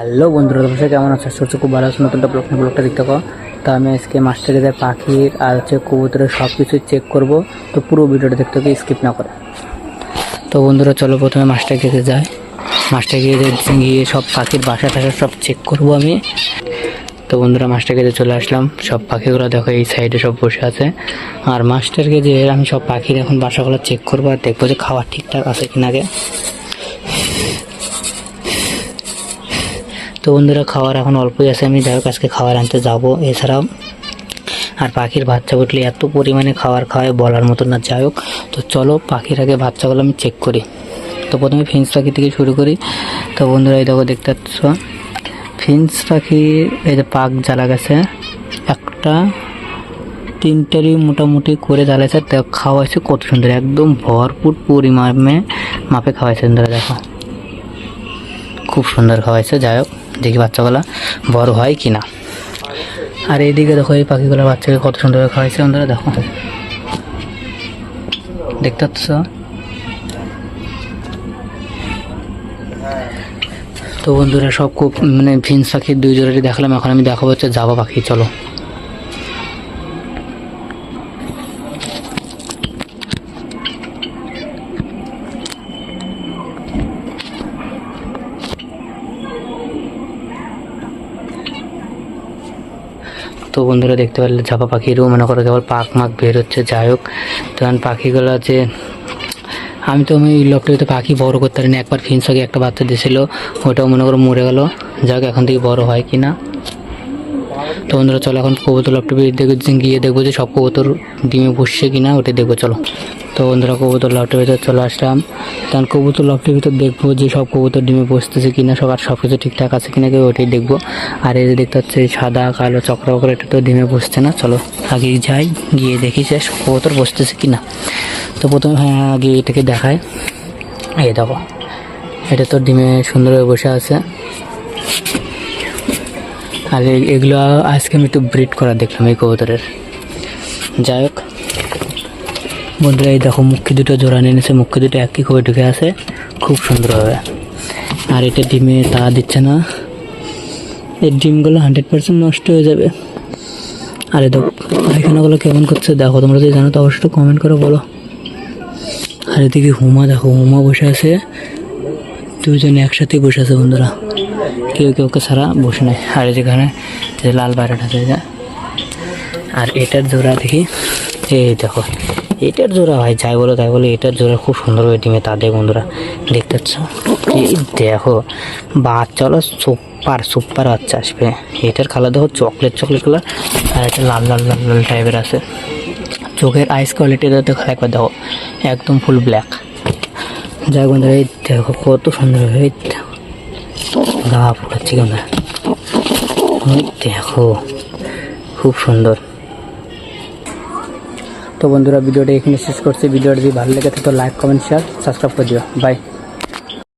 Hello বন্ধুরা তোমরা কেমন আছো? সূর্য খুব ভালো আছে। নতুন ব্লগ ব্লগটা দেখতে পাও। তো আমি আজকে মাস্টারকে পাখির আর হচ্ছে কবুতরের সব কিছু চেক করব। তো পুরো ভিডিওটা দেখতে হবে স্কিপ না করে। তো বন্ধুরা, চলো প্রথমে মাস্টারকে যাই। মাস্টারকে গিয়ে সব পাখির বাসা টাসা সব চেক করব আমি। তো বন্ধুরা মাস্টার যে চলে আসলাম। সব পাখিগুলো দেখো, এই সাইডে সব বসে আছে। আর মাস্টারকে যে আমি সব পাখির এখন বাসাগুলো চেক করব আর দেখব যে খাবার ঠিকঠাক আছে কিনা আগে। তো বন্ধুরা খাওয়ার এখন অল্পই আছে, আমি যাই হোক আজকে খাবার আনতে যাব। এছাড়াও আর পাখির বাচ্চা উঠলে এত পরিমাণে খাবার খাওয়ায় বলার মতো না, যাই হোক। তো চলো পাখির আগে বাচ্চাগুলো আমি চেক করি। তো প্রথমে ফিন্স পাখি থেকে শুরু করি। তো বন্ধুরা এই দেখো, দেখতে পাচ্ছ? ফিন্স পাখি, এই যে পাক জ্বালা গেছে। একটা, তিনটারই মোটামুটি করে জ্বালাইছে। তো খাওয়াইছে কত সুন্দর, একদম ভরপুর পরিমাণে মাপে খাওয়াইছে বন্ধুরা, দেখো। খুব সুন্দর খাওয়াইছে, যাই হোক। দেখি বাচ্চাগুলা বড় হয় কি না আর এইদিকে দেখো এই পাখিগুলো বাচ্চাকে কত সুন্দর খাওয়াইছে বন্ধুরা, দেখো। দেখতে পাচ্ছ? তো বন্ধুরা সব খুব মানে ভিন পাখির দুই জোড়াটি দেখলাম, এখন আমি দেখাবো হচ্ছে জাবা পাখি, চলো। তো বন্ধুরা দেখতে পারলে ঝাপা পাখিরও মনে করো কেবল পাক মাক বের হচ্ছে, যাই হোক। তখন পাখিগুলো যে, আমি তো আমি লকটাতে পাখি বড় করতে পারিনি, একবার ফিন্স একটা বাচ্চা দিয়েছিল, ওটাও মনে করো মরে গেল। যাক এখন থেকে বড় হয় কি না তো বন্ধুরা, চলো এখন কবুতর লপটপে দেখে গিয়ে দেখব যে সব কবুতর ডিমে বসছে কিনা, ওটা দেখব, চলো। তো বন্ধুরা, কবুতর লফটের ভিতরে চলে আসলাম। তখন কবুতর লফটের ভিতর দেখব যে সব কবুতর ডিমে বসতেছে কিনা, সব আর সব কিছু ঠিকঠাক আছে কিনা, কেউ ওটাই দেখব। আর এই যে দেখতে হচ্ছে সাদা, কালো, চক্র করে এটা তো ডিমে বসছে না, চলো আগে যাই, গিয়ে দেখি যে সব কবুতর বসতেছে কিনা। তো প্রথমে হ্যাঁ আগে এটাকে দেখায় এই দেখো, এটা তো ডিমে সুন্দরভাবে বসে আছে। আর এ- এগুলো আজকে আমি একটু ব্রিড করা দেখলাম এই কবুতরের। যাই হোক, বন্ধুরা, এই দেখো মুখে দুটো জোড়া নিয়ে নিয়েছে, মুখে দুটো একই করে ঢুকে আছে, খুব সুন্দরভাবে আর এটা ডিমে তা দিচ্ছে না। এই ডিমগুলো হান্ড্রেড পার্সেন্ট নষ্ট হয়ে যাবে। আর এই দেখো, পায়খানাগুলো কেমন করছে দেখো, তোমরা যদি জানো তো অবশ্যই কমেন্ট করে বলো। আর এদিকে হুমা, দেখো হুমা বসে আছে। দুজনে একসাথেই বসে আছে বন্ধুরা। কেউ কেউ কে ছাড়া বসে নেয় আর যেখানে যে লাল বাইরেটা আছে যে। আর এটার জোড়া দেখি। এই দেখো, এটার জোড়া ভাই, যাই বলো তাই বলো, এটার জোড়া খুব সুন্দর হয়ে ডিমে তাদের বন্ধুরা দেখতে পাচ্ছ? এই দেখো, বাচ্চা হলো সুপার সুপার বাচ্চা আসবে। এটার কালার দেখো চকলেট চকলেট কালার আর এটা লাল লাল লাল লাল টাইপের আছে। চোখের আইস কোয়ালিটি দেখো, একবার দেখো, একদম ফুল ব্ল্যাক যাই বন্ধুরা, এই দেখো কত সুন্দর এই দেখো। গা ফুটাচ্ছি বন্ধুরা দেখো, খুব সুন্দর। তো বন্ধুরা, ভিডিওটা এখানে শেষ করছি। ভিডিওটা যদি ভালো লেগে থাকে, তো লাইক কমেন্ট শেয়ার সাবস্ক্রাইব করে দিও। বাই